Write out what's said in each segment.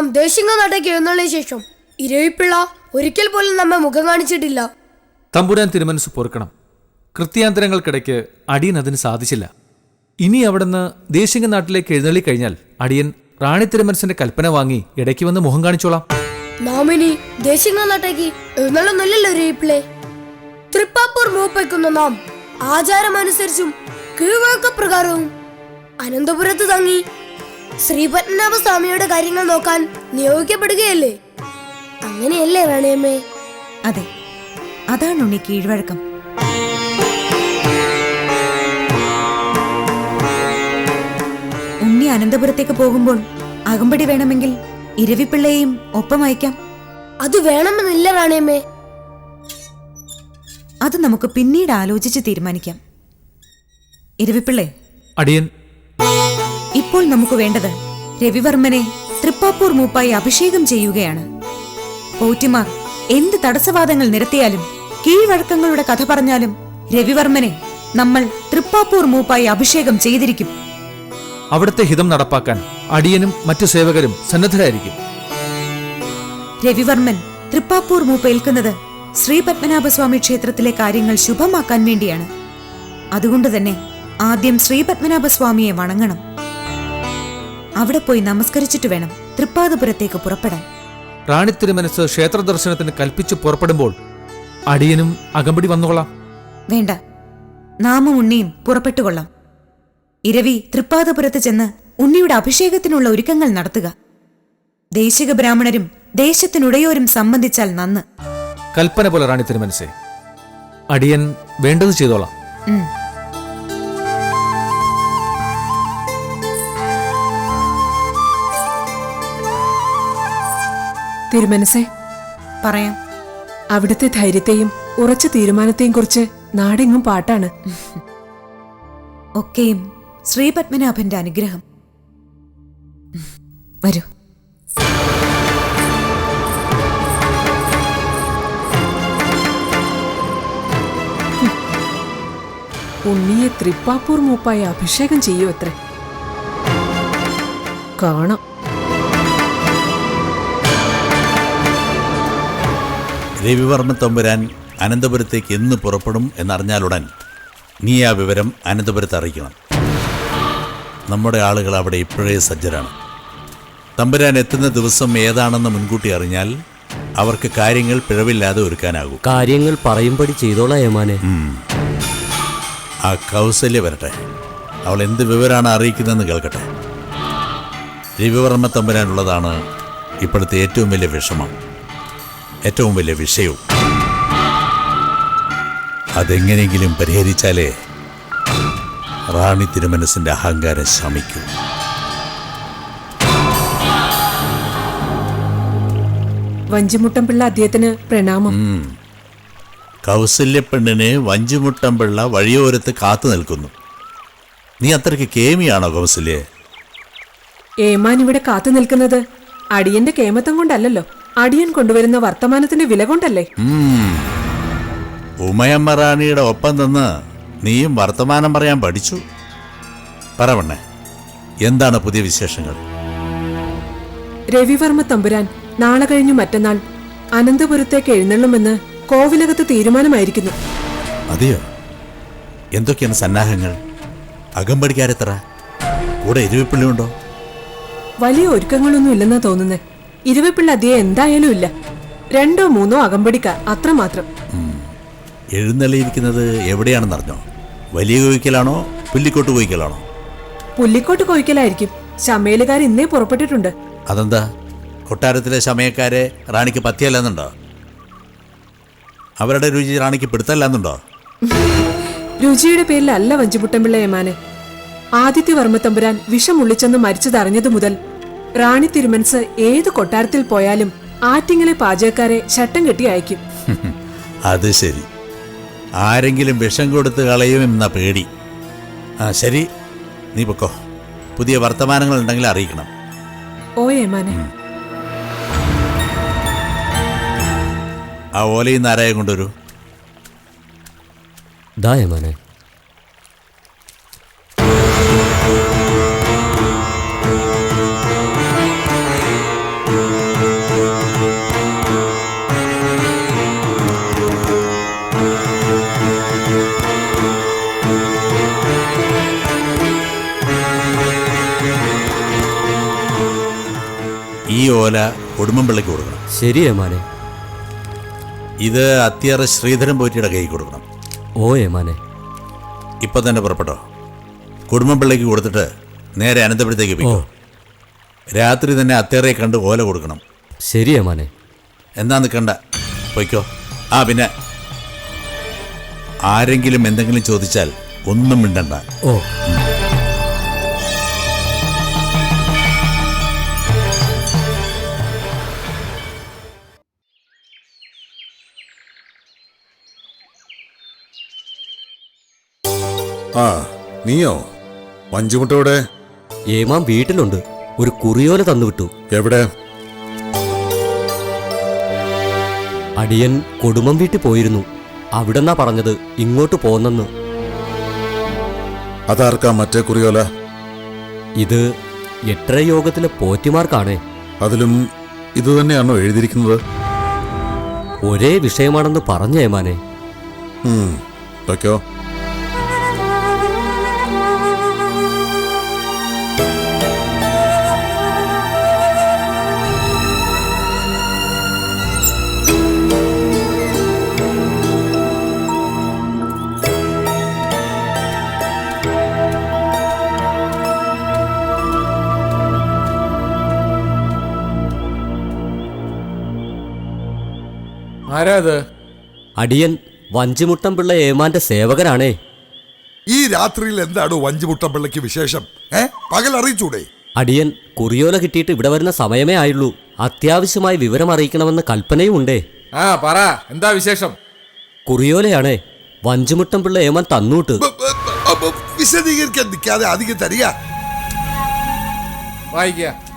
നാം ദേശിംഗ നാട്ടേക്ക് എഴുന്നള്ളിയ ശേഷം ഇരവിപ്പിള്ള ഒരിക്കൽ പോലും നമ്മെ മുഖം കാണിച്ചിട്ടില്ല. തമ്പുരാൻ തിരുമനസ് പൊറുക്കണം. കൃത്യാന്തരങ്ങൾക്കിടയ്ക്ക് അടിയൻ അതിന് സാധിച്ചില്ല. ഇനി അവിടുന്ന് ദേശിംഗ നാട്ടിലേക്ക് എഴുന്നള്ളി കഴിഞ്ഞാൽ അടിയൻ റാണി തിരുമനസിന്റെ കൽപ്പന വാങ്ങി ഇടയ്ക്ക് വന്ന് മുഖം കാണിച്ചോളാം. നാം ഇനി ദേശിംഗ നാട്ടേക്ക് എഴുന്നള്ളുന്നില്ലല്ലോ ഇരവിപ്പിള്ളെ. തൃപ്പാപ്പൂർ മൂപ്പയ്ക്കുന്ന നാം ആചാരമനുസരിച്ചും കീഴ്വഴക്കപ്രകാരവും അനന്തപുരത്ത് തങ്ങി ശ്രീപത്മനാഭ സ്വാമിയുടെ കാര്യങ്ങൾ നോക്കാൻ നിയോഗിക്കപ്പെടുകയല്ലേ? അങ്ങനെയല്ലേ റാണിയമ്മേ? അതെ അതാണ് ഉണ്ണി കീഴ്വഴക്കം. ഉണ്ണി അനന്തപുരത്തേക്ക് പോകുമ്പോൾ അകമ്പടി വേണമെങ്കിൽ ഇരവിപ്പിള്ളയെയും ഒപ്പം അയക്കാം. അത് വേണമെന്നില്ല റാണിയമ്മേ. അത് നമുക്ക് പിന്നീട് ആലോചിച്ച് തീരുമാനിക്കാം. ഇരവിപ്പിള്ളേ അടിയൻ ഇപ്പോൾ നമുക്ക് വേണ്ടത് രവിവർമ്മനെ തൃപ്പാപ്പൂർ മൂപ്പായി അഭിഷേകം ചെയ്യുകയാണ്. പോറ്റിമാർ എന്ത് തടസ്സവാദങ്ങൾ നിരത്തിയാലും കീഴ്വഴക്കങ്ങളുടെ കഥ പറഞ്ഞാലും രവിവർമ്മനെ നമ്മൾ തൃപ്പാപ്പൂർ മൂപ്പായി അഭിഷേകം ചെയ്തിരിക്കും. അവിടുത്തെ ഹിതം നടപ്പാക്കാൻ അടിയനും മറ്റു സേവകരും സന്നദ്ധരായിരിക്കും. രവിവർമ്മൻ തൃപ്പാപ്പൂർ മൂപ്പ് ഏൽക്കുന്നത് ശ്രീ പത്മനാഭസ്വാമി ക്ഷേത്രത്തിലെ കാര്യങ്ങൾ ശുഭമാക്കാൻ വേണ്ടിയാണ്. അതുകൊണ്ട് തന്നെ ആദ്യം ശ്രീ പത്മനാഭസ്വാമിയെ വണങ്ങണം. അവിടെ പോയി നമസ്കരിച്ചിട്ട് വേണം തൃപ്പാദപുരത്തേക്ക് പുറപ്പെടാൻ. റാണി തിരുമനസ് ക്ഷേത്ര ദർശനത്തിന് കൽപ്പിച്ചു പുറപ്പെടുമ്പോൾ അടിയനും അകമ്പടി വന്നോളാം വേണ്ട. നാമും ഉണ്ണിയും പുറപ്പെട്ടുകൊള്ളാം. ഇരവി തൃപ്പാദപുരത്ത് ചെന്ന് ഉണ്ണിയുടെ അഭിഷേകത്തിനുള്ള ഒരുക്കങ്ങൾ നടത്തുക. ദേശിക ബ്രാഹ്മണരും ദേശത്തിനുടയോരും സംബന്ധിച്ചാൽ നന്ന്. കൽപ്പന പോലെ റാണി തിരുമനസേ അടിയൻ വേണ്ടത് ചെയ്തോളാം. തിരുമനസേ പറയാം. അവിടുത്തെ ധൈര്യത്തെയും ഉറച്ച തീരുമാനത്തെയും കുറിച്ച് നാടെങ്ങും പാട്ടാണ്. ഒക്കെയും ശ്രീപത്മനാഭന്റെ അനുഗ്രഹം. വരൂ. ഉണ്ണിയെ തൃപ്പാപ്പൂർ മൂപ്പായി അഭിഷേകം ചെയ്യൂ അത്രേ. കാണാം. രവിവർമ്മ തമ്പുരാൻ അനന്തപുരത്തേക്ക് എന്ന് പുറപ്പെടും എന്നറിഞ്ഞാലുടൻ നീ ആ വിവരം അനന്തപുരത്ത് അറിയിക്കണം. നമ്മുടെ ആളുകൾ അവിടെ ഇപ്പോഴേ സജ്ജരാണ്. തമ്പുരാൻ എത്തുന്ന ദിവസം ഏതാണെന്ന് മുൻകൂട്ടി അറിഞ്ഞാൽ അവർക്ക് കാര്യങ്ങൾ പിഴവില്ലാതെ ഒരുക്കാനാകും. കാര്യങ്ങൾ പറയുംപടി ചെയ്തോളാം ഏമാനെ ആ കൗസല്യ വരട്ടെ. അവൾ എന്ത് വിവരമാണ് അറിയിക്കുന്നതെന്ന് കേൾക്കട്ടെ. രവിവർമ്മ തമ്പുരാനുള്ളതാണ് ഇപ്പോഴത്തെ ഏറ്റവും വലിയ വിഷമം. ഏറ്റവും വലിയ വിഷയവും. അതെങ്ങനെയെങ്കിലും പരിഹരിച്ചാലേ റാണി തിരുമനസിന്റെ അഹങ്കാരം ശമിക്കൂ. വഞ്ചിമുട്ടം പിള്ള അദ്ദേഹത്തിന് പ്രണാമം. കൗസല്യപ്പെണ്ണിനെ വഞ്ചിമുട്ടംപിള്ള വഴിയോരത്ത് കാത്തു നിൽക്കുന്നു. നീ അത്രയ്ക്ക് കേമിയാണോ കൗസല്യേ? ഏമാൻ ഇവിടെ കാത്തു നിൽക്കുന്നത് അടിയന്റെ കേമത്തം കൊണ്ടല്ലല്ലോ. അടിയൻ കൊണ്ടുവരുന്ന വർത്തമാനത്തിന്റെ വില കൊണ്ടല്ലേ ഉമയമ്മ റാണിയുടെ ഒപ്പം നിന്ന് നീയും വർത്തമാനം പറയാൻ പഠിച്ചു. പറവണ്ണേ എന്താണ് പുതിയ വിശേഷങ്ങൾ? രവിവർമ്മ തമ്പുരാൻ നാളെ കഴിഞ്ഞു മറ്റന്നാൾ അനന്തപുരത്തേക്ക് എഴുന്നള്ളുമെന്ന് കോവിലകത്ത് തീരുമാനമായിരിക്കുന്നു. അതെയോ? എന്തൊക്കെയാണ് സന്നാഹങ്ങൾ? അകമ്പടിക്കാരെത്ര കൂടെ എരിവിപ്പിള്ളിയുണ്ടോ വലിയ ഒരുക്കങ്ങളൊന്നും ഇല്ലെന്നാ തോന്നുന്നേ. ഇരുവപ്പിള്ള അധികം എന്തായാലും ഇല്ല. രണ്ടോ മൂന്നോ അകമ്പടിക്കാർ അത്രമാത്രം എഴുന്നള്ളിയിരിക്കുന്നത് എവിടെയാണെന്ന് അറിഞ്ഞോ? വലിയ കോയിക്കലാണോ പുല്ലിക്കോട്ട് കോയിക്കലാണോ? പുല്ലിക്കോട്ട് കോഴിക്കലായിരിക്കും ശമേലുകാർ ഇന്നേ പുറപ്പെട്ടിട്ടുണ്ട്. അതെന്താ? കൊട്ടാരത്തിലെ ശമയക്കാരെ റാണിക്ക് പറ്റിയല്ലെന്നുണ്ടോ അവരുടെ രുചി റാണിക്ക് പിടുത്തല്ലെന്നുണ്ടോ രുചിയുടെ പേരിലല്ല വഞ്ചിപുട്ടമ്പിള്ള യമാനെ. ആദിത്യവർമ്മ തമ്പുരാൻ വിഷം ഉള്ളിച്ചെന്ന് മരിച്ചതറിഞ്ഞതു മുതൽ റാണി തിരുമൻസ് ഏത് കൊട്ടാരത്തിൽ പോയാലും ആറ്റിങ്ങലെ പാചകക്കാരെ ചട്ടം കെട്ടി അയക്കും. അത് ശരി. ആരെങ്കിലും വിഷം കൊടുത്ത് കളയുമെന്ന പേടി. ആ ശരി. നീ പൊക്കോ. പുതിയ വർത്തമാനങ്ങൾ ഉണ്ടെങ്കിൽ അറിയിക്കണം. ഓ ഏമാനെ. ആ ഓലയിൽ നിന്ന് ആരായം കൊണ്ടുവരൂ. ദാ ഏമാനെ. ഓല കുടുംബംപിള്ളയ്ക്ക് കൊടുക്കണം. ശരി ഏമാനെ ഇത് അത്തിയറ ശ്രീധരൻ പോറ്റിയുടെ കൈ കൊടുക്കണം. ഓ ഏമാനെ ഇപ്പൊ തന്നെ പുറപ്പെട്ടോ? കുടുംബംപിള്ളയ്ക്ക് കൊടുത്തിട്ട് നേരെ അനന്തപുരത്തേക്ക് ഓ. പോയി രാത്രി തന്നെ അത്തേറെ കണ്ട് ഓല കൊടുക്കണം. ശരിയാ മാനെ. എന്നാ നിൽക്കണ്ട പൊയ്ക്കോ. ആ പിന്നെ. ആരെങ്കിലും എന്തെങ്കിലും ചോദിച്ചാൽ ഒന്നും മിണ്ടണ്ട. ഓ. ആ നീയോ? മഞ്ചുമുട്ടോടെ ഏമാൻ വീട്ടിലുണ്ട്. ഒരു കുറിയോല തന്നുവിട്ടു. എവിടെ? അടിയൻ കൊടുമം വീട്ടിൽ പോയിരുന്നു. അവിടെന്നാ പറഞ്ഞത്? ഇങ്ങോട്ട് പോന്നെന്ന്. അതാർക്കാ മറ്റേ കുറിയോല? ഇത് എട്ടര യോഗത്തിലെ പോറ്റിമാർക്കാണേ. അതിലും ഇത് തന്നെയാണോ എഴുതിയിരിക്കുന്നത്? ഒരേ വിഷയമാണെന്ന് പറഞ്ഞേമാനെ വയ്ക്കോ ആരാ അത്? അടിയൻ വഞ്ചിമുട്ടം പിള്ള ഏമാന്റെ സേവകനാണേ. ഈ രാത്രിയിൽ എന്താണ് വഞ്ചിമുട്ടമ്പിള്ളയ്ക്ക് വിശേഷം? ഏ? പകൽ അറിയിച്ചൂടെ? അടിയൻ കുറിയോല കിട്ടിയിട്ട് ഇവിടെ വരുന്ന സമയമേ ആയുള്ളൂ. അത്യാവശ്യമായി വിവരം അറിയിക്കണമെന്ന കൽപ്പനയും ഉണ്ടേ. ആ പറ. എന്താ വിശേഷം? കുറിയോലയാണേ. വഞ്ചിമുട്ടം പിള്ള ഏമാൻ തന്നൂട്ട്. വിശദീകരിക്കാൻ നിൽക്കാതെ അധികം തരിക. വായിക്ക.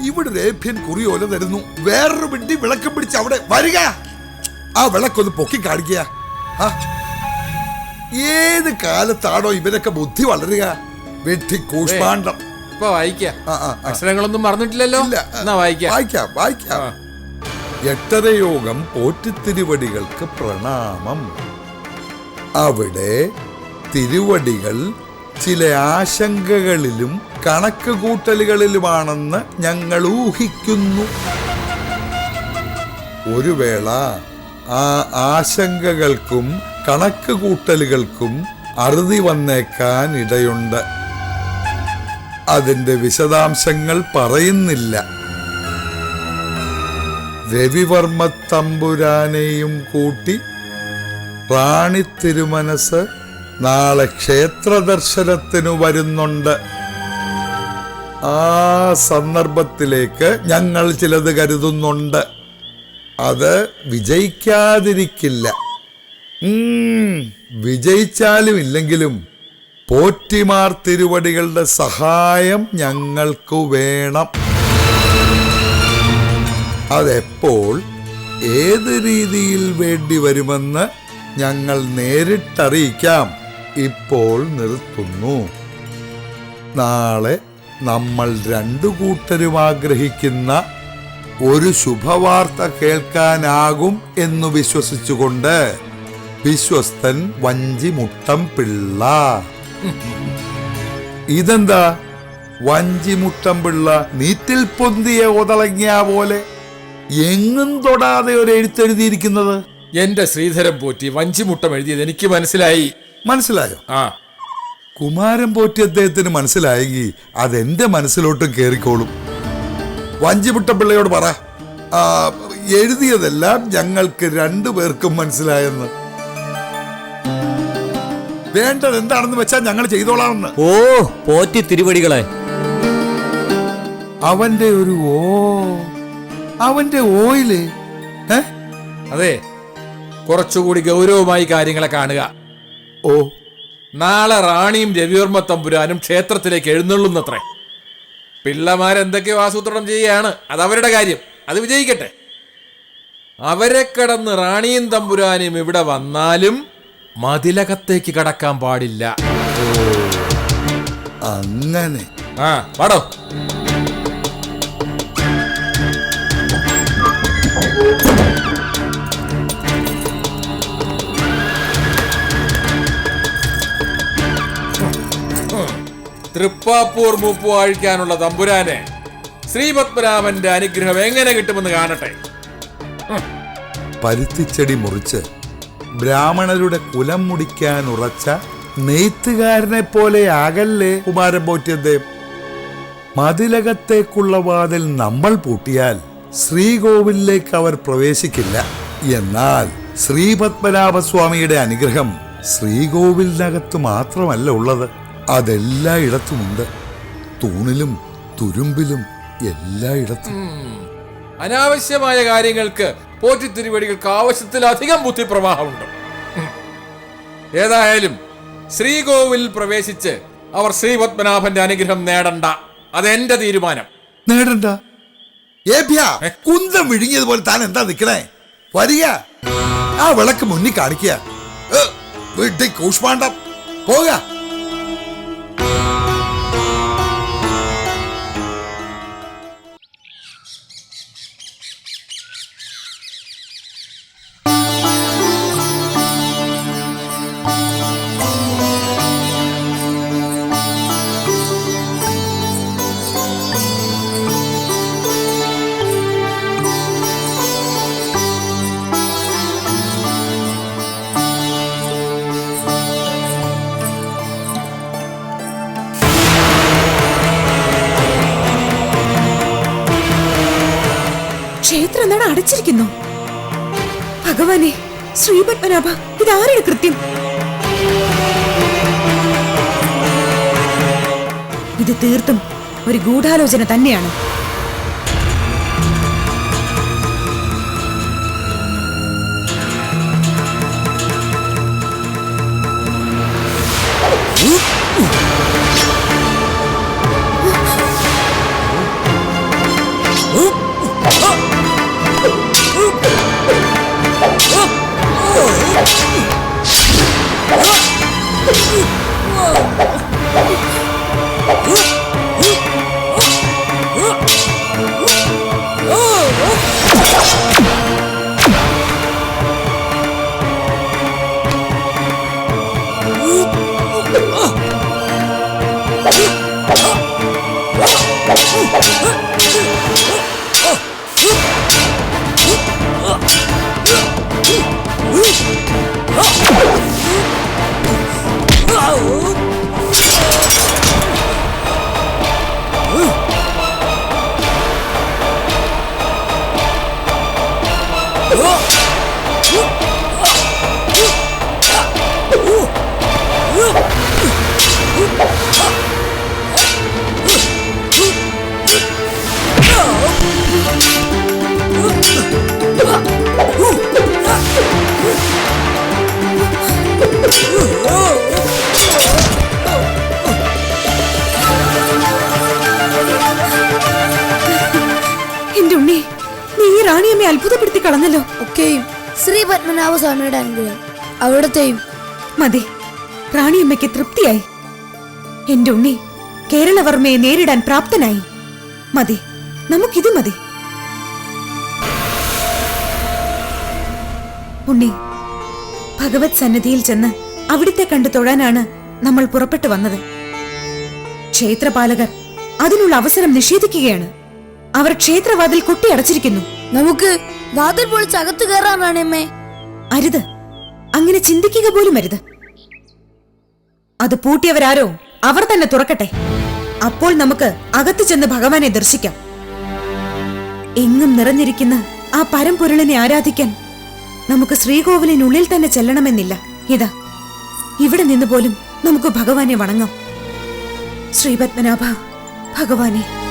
ഇവിടെ രേഭ്യൻ കുറിയോല തരുന്നു. വേറൊരു വണ്ടി വിളക്കം പിടിച്ച് അവിടെ വരിക. ആ വിളക്കൊന്ന് പൊക്കി കാണിക്കുക. ഏത് കാലത്താണോ ഇവരൊക്കെ ബുദ്ധി വളരുക? വെട്ടി കൂഷ്മാണ്ഡം. ഇപ്പൊ വായിക്കാം. അക്ഷരങ്ങളൊന്നും മറന്നിട്ടില്ലല്ലോ? എന്നാ വായിക്ക? വായിക്കാം വായിക്കാം. എട്ടരയോഗം പോറ്റിത്തിരുവടികൾക്ക് പ്രണാമം. അവിടെ തിരുവടികൾ ചില ആശങ്കകളിലും കണക്ക് കൂട്ടലുകളിലുമാണെന്ന് ഞങ്ങൾ ഊഹിക്കുന്നു. ഒരു വേള ആ ആശങ്കകൾക്കും കണക്ക് കൂട്ടലുകൾക്കും അറുതി വന്നേക്കാൻ ഇടയുണ്ട്. അതിന്റെ വിശദാംശങ്ങൾ പറയുന്നില്ല. രവിവർമ്മ തമ്പുരാനെയും കൂട്ടി റാണി തിരുമനസ് നാളെ ക്ഷേത്ര ദർശനത്തിനു വരുന്നുണ്ട്. ആ സന്ദർഭത്തിലേക്ക് ഞങ്ങൾ ചിലത് കരുതുന്നുണ്ട്. അത് വിജയിക്കാതിരിക്കില്ല. വിജയിച്ചാലും ഇല്ലെങ്കിലും പോറ്റിമാർ തിരുവടികളുടെ സഹായം ഞങ്ങൾക്ക് വേണം. അതെപ്പോൾ ഏത് രീതിയിൽ വേണ്ടി വരുമെന്ന് ഞങ്ങൾ നേരിട്ടറിയിക്കാം. ഇപ്പോൾ നിർത്തുന്നു. നാളെ നമ്മൾ രണ്ടു കൂട്ടരും ആഗ്രഹിക്കുന്ന ഒരു ശുഭവാർത്ത കേൾക്കാനാകും എന്നു വിശ്വസിച്ചുകൊണ്ട് വിശ്വസ്തൻ വഞ്ചിമുട്ടം പിള്ള. ഇതെന്താ? വഞ്ചിമുട്ടം പിള്ള നീറ്റിൽ പൊന്തിയ ഒതളങ്ങിയ പോലെ എങ്ങും തൊടാതെ ഒരു എഴുത്തെഴുതിയിരിക്കുന്നത് എന്റെ ശ്രീധരൻ പോറ്റി വഞ്ചിമുട്ടം എഴുതിയത് എനിക്ക് മനസ്സിലായി. മനസ്സിലായോ? ആ. കുമാരൻ പോറ്റി അദ്ദേഹത്തിന് മനസ്സിലായെങ്കിൽ അതെന്റെ മനസ്സിലോട്ടും കേറിക്കോളും. വഞ്ചിമുട്ടപ്പിള്ളയോട് പറ. എഴുതിയതെല്ലാം ഞങ്ങൾക്ക് രണ്ടു പേർക്കും മനസ്സിലായെന്ന്. വേണ്ടത് എന്താണെന്ന് വെച്ചാൽ ഞങ്ങൾ ചെയ്തോളാമെന്ന്. ഓ പോറ്റി തിരുവടികളെ. അവന്റെ ഒരു ഓ. അവന്റെ ഓയിൽ. അതെ കുറച്ചുകൂടി ഗൗരവമായി കാര്യങ്ങളെ കാണുക. ഓ. നാളെ റാണിയും രവിവർമ്മ തമ്പുരാനും ക്ഷേത്രത്തിലേക്ക് എഴുന്നള്ളുന്നത്രേ. പിള്ളമാരെന്തൊക്കെയോ ആസൂത്രണം ചെയ്യുകയാണ്. അത് അവരുടെ കാര്യം. അത് വിജയിക്കട്ടെ. അവരെ കടന്ന് റാണിയും തമ്പുരാനും ഇവിടെ വന്നാലും മതിലകത്തേക്ക് കടക്കാൻ പാടില്ല. അങ്ങനെ. ആ പാടോ. തൃപ്പാപ്പൂർ മൂപ്പ് വാഴിക്കാനുള്ള തമ്പുരാനെ ശ്രീപത്മനാഭന്റെ അനുഗ്രഹം എങ്ങനെ കിട്ടുമെന്ന് കാണട്ടെ. പരുത്തിച്ചെടി മുറിച്ച് ബ്രാഹ്മണരുടെ കുലം മുടിക്കാൻ ഉറച്ച നെയ്ത്തുകാരനെ പോലെ ആകല്ലേ കുമാരൻ പോറ്റിയത് മതിലകത്തേക്കുള്ള വാതിൽ നമ്മൾ പൂട്ടിയാൽ ശ്രീകോവിലേക്ക് അവർ പ്രവേശിക്കില്ല. എന്നാൽ ശ്രീപത്മനാഭസ്വാമിയുടെ അനുഗ്രഹം ശ്രീകോവിലിനകത്ത് മാത്രമല്ല ഉള്ളത്. അതെല്ലായിടത്തുമുണ്ട് തൂണിലും തുരുമ്പിലും എല്ലായിടത്തും അനാവശ്യമായ കാര്യങ്ങൾക്ക് പോറ്റി പോറ്റിത്തിരുവടികൾക്ക് ആവശ്യത്തിലധികം ബുദ്ധിപ്രവാഹമുണ്ട്. ഏതായാലും ശ്രീകോവിൽ പ്രവേശിച്ച് അവർ ശ്രീപത്മനാഭന്റെ അനുഗ്രഹം നേടണ്ട. അതെന്റെ തീരുമാനം. നേടണ്ട? ഏഭ്യ കുന്തം വിഴുങ്ങിയതുപോലെ താൻ എന്താ നിക്കണേ വരിക. ആ വിളക്ക് മുന്നിൽ കാണിക്കുക. വീട്ടിൽ കൂഷ്മാണ്ടം. പോക. ഭഗവാനെ ശ്രീപത്മനാഭ ഇതാരുടെ കൃത്യം? ഇത് തീർത്തും ഒരു ഗൂഢാലോചന തന്നെയാണ്. കളഞ്ഞല്ലോ ഒക്കെയും. ശ്രീ പത്മനാഭ സ്വാമിയുടെ അനുഗ്രഹം. അവിടത്തെയും. മതി. റാണിയമ്മയ്ക്ക് തൃപ്തിയായി. എന്റെ ഉണ്ണി കേരളവർമ്മയെ നേരിടാൻ പ്രാപ്തനായി. മതി. നമുക്കിത് മതി. ഉണ്ണി ഭഗവത് സന്നിധിയിൽ ചെന്ന് അവിടുത്തെ കണ്ടു തൊഴാനാണ് നമ്മൾ പുറപ്പെട്ടു വന്നത്. ക്ഷേത്രപാലകർ അതിനുള്ള അവസരം നിഷേധിക്കുകയാണ്. അവർ ക്ഷേത്രവാതിൽ കൊട്ടിയടച്ചിരിക്കുന്നു നമുക്ക് വാതിൽ പൊളിച്ച് അകത്ത് കയറാനാണ് അമ്മേ. അരുത്. അങ്ങനെ ചിന്തിക്കുക പോലും അരുത്. അത് പൂട്ടിയവരാരോ അവർ തന്നെ തുറക്കട്ടെ. അപ്പോൾ നമുക്ക് അകത്ത് ചെന്ന് ഭഗവാനെ ദർശിക്കാം. എങ്ങും നിറഞ്ഞിരിക്കുന്ന ആ പരമ്പൊരുളിനെ ആരാധിക്കാൻ നമുക്ക് ശ്രീകോവിലിനുള്ളിൽ തന്നെ ചെല്ലണമെന്നില്ല. ഇതാ. ഇവിടെ നിന്ന് പോലും നമുക്ക് ഭഗവാനെ വണങ്ങാം. ശ്രീപത്മനാഭ ഭഗവാനെ.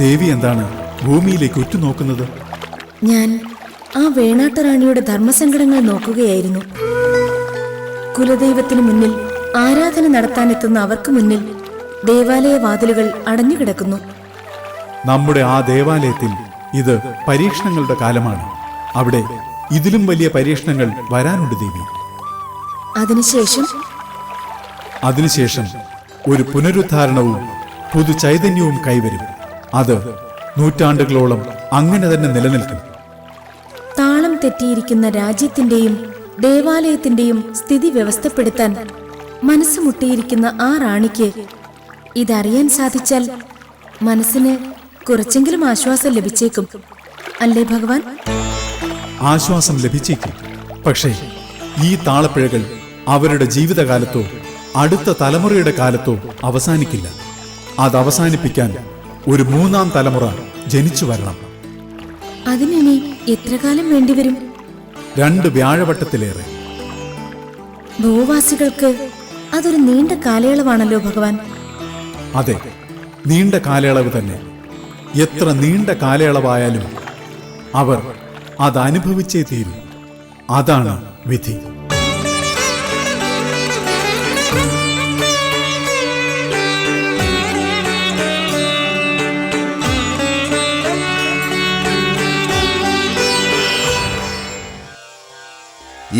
ദേവി എന്താണ് ഭൂമിയിലേക്ക് ഉറ്റുനോക്കുന്നത്? ഞാൻ ആ വേണാട്ടറാണിയുടെ ധർമ്മസങ്കടങ്ങൾ നോക്കുകയായിരുന്നു. കുലദൈവത്തിന് മുന്നിൽ ആരാധന നടത്താനെത്തുന്ന അവർക്ക് മുന്നിൽ ദേവാലയ വാതിലുകൾ അടഞ്ഞുകിടക്കുന്നു. നമ്മുടെ ആ ദേവാലയത്തിൽ ഇത് പരീക്ഷണങ്ങളുടെ കാലമാണ്. അവിടെ ഇതിലും വലിയ പരീക്ഷണങ്ങൾ വരാനുണ്ട് ദേവി. അതിനുശേഷം? അതിനുശേഷം ഒരു പുനരുദ്ധാരണവും പുതു ചൈതന്യവും കൈവരും. അത് നൂറ്റാണ്ടുകളോളം അങ്ങനെ തന്നെ നിലനിൽക്കും. താളം തെറ്റിയിരിക്കുന്ന രാജ്യത്തിന്റെയും ദേവാലയത്തിന്റെയും സ്ഥിതി വ്യവസ്ഥപ്പെടുത്താൻ മനസ്സുമുട്ടിയിരിക്കുന്ന ആ റാണിക്ക് ഇതറിയാൻ സാധിച്ചാൽ മനസ്സിന് കുറച്ചെങ്കിലും ആശ്വാസം ലഭിച്ചേക്കും. അല്ലേ ഭഗവാൻ? ആശ്വാസം ലഭിച്ചേക്കും. പക്ഷേ ഈ താളപ്പിഴകൾ അവരുടെ ജീവിതകാലത്തോ അടുത്ത തലമുറയുടെ കാലത്തോ അവസാനിക്കില്ല. അത് അവസാനിപ്പിക്കാൻ ഒരു മൂന്നാം തലമുറ ജനിച്ചു വരണം. അതിനി എത്ര കാലം വേണ്ടിവരും രണ്ട് വ്യാഴവട്ടത്തിലേറെ. ഭൂവാസികൾക്ക് അതൊരു നീണ്ട കാലയളവാണല്ലോ ഭഗവാൻ. അതെ നീണ്ട കാലയളവ് തന്നെ. എത്ര നീണ്ട കാലയളവായാലും അവർ അതനുഭവിച്ചേ തീരും തീരൂ. അതാണ് വിധി.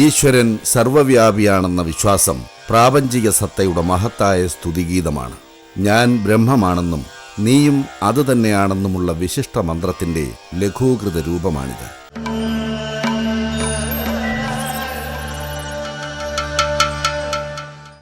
ഈശ്വരൻ സർവവ്യാപിയാണെന്ന വിശ്വാസം പ്രാപഞ്ചിക സത്തയുടെ മഹത്തായ സ്തുതിഗീതമാണ്. ഞാൻ ബ്രഹ്മമാണെന്നും നീയും അതുതന്നെയാണെന്നുമുള്ള വിശിഷ്ട മന്ത്രത്തിന്റെ ലഘൂകൃത രൂപമാണിത്.